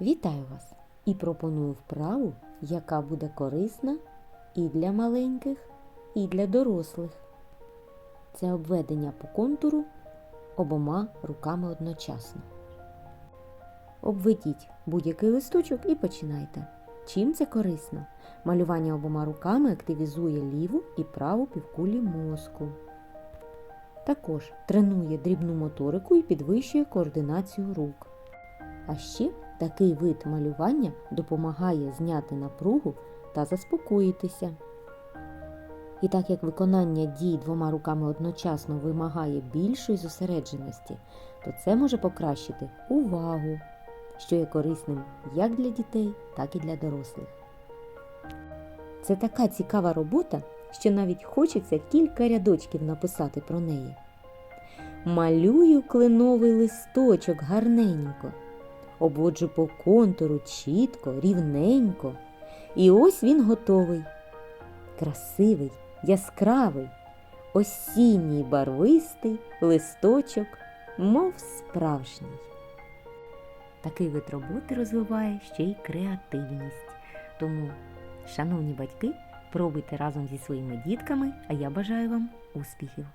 Вітаю вас і пропоную вправу, яка буде корисна і для маленьких, і для дорослих. Це обведення по контуру обома руками одночасно. Обведіть будь-який листочок і починайте. Чим це корисно? Малювання обома руками активізує ліву і праву півкулі мозку. Також тренує дрібну моторику і підвищує координацію рук. А ще такий вид малювання допомагає зняти напругу та заспокоїтися. І так як виконання дій двома руками одночасно вимагає більшої зосередженості, то це може покращити увагу, що є корисним як для дітей, так і для дорослих. Це така цікава робота, що навіть хочеться кілька рядочків написати про неї. Малюю кленовий листочок гарненько, обводжу по контуру чітко, рівненько. І ось він готовий. Красивий, яскравий, осінній барвистий листочок, мов справжній. Такий вид роботи розвиває ще й креативність. Тому, шановні батьки, пробуйте разом зі своїми дітками, а я бажаю вам успіхів!